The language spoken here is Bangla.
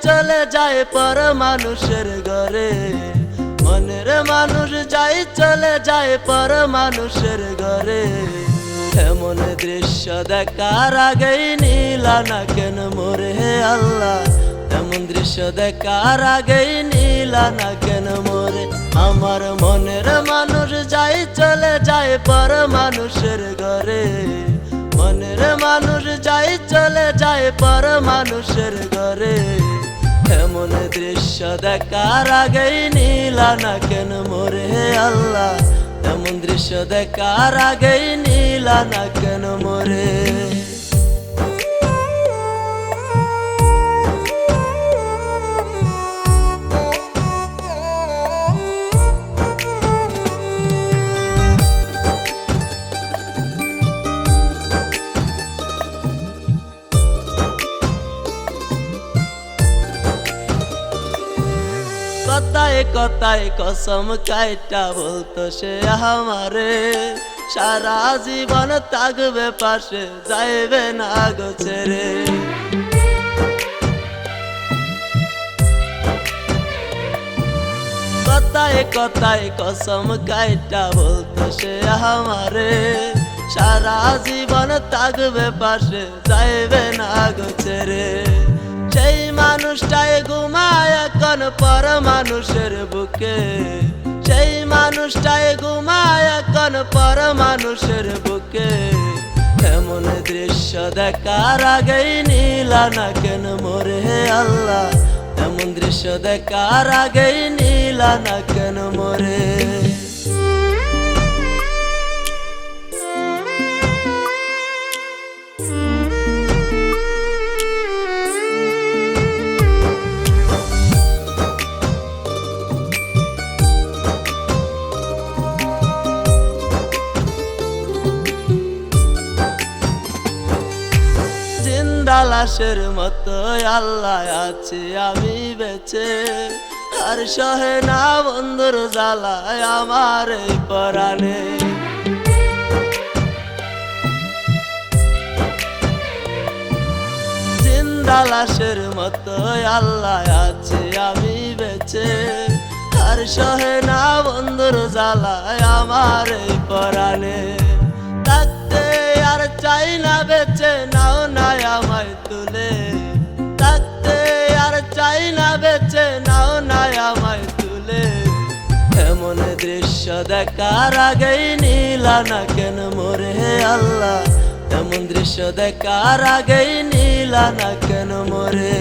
চলে যায় পর মানুষের ঘরে। মনের মানুষ যাই চলে যায় পর মানুষের ঘরে। এমন দৃশ্য দেখার আগেই নীলা না কেন মোরে হে আল্লাহ। এমন দৃশ্য দেখার আগেই নীলা না কেন মোরে। আমার মনের মানুষ যাই চলে যায় পর মানুষের ঘরে। মনের মানুষ যাই চলে যায় পর মানুষের ঘরে। এমন দৃশ্য দেখার আগেই নীলা না কেন মোরে আল্লাহ? এমন দৃশ্য দেখার আগেই নীলা না কেন মোরে কথায় কথায় কসম কাইটা বলতো সে আমারে। সারা জীবন থাকবে পাশে, যাইবে না গো ছেড়ে। কথায় কথায় কসম কাইটা বলতো সে আমারে। সারা জীবন থাকবে পাশে, যাইবে না গো ছেড়ে। সেই মানুষটাই ঘুমায় এখন পর মানুষের বুকে। সেই মানুষটাই ঘুমায় এখন পর মানুষের বুকে। এমন দৃশ্য দেখার আগেই নীলা না কেন মোরে হে আল্লাহ। এমন দৃশ্য দেখার আগেই নীলা না কেন মোরে। লাশের মতো আল্লাহ আছি, আমি বেঁচে। আর সহে না বন্ধুর জ্বালায় আমার এই পরাণে। লাশের মতো আল্লাহ আছি, আমি বেঁচে। আর সহে না বন্ধুর জ্বালায় আমার এই পরাণে। তুলে। থাকতে আর চাই না বেঁচে, নাও নাই আমায় তুলে। এমন দৃশ্য দেখার আগেই নীলা না কেন মোরে হে আল্লাহ? এমন দৃশ্য দেখার আগেই নীলা না কেন মোরে?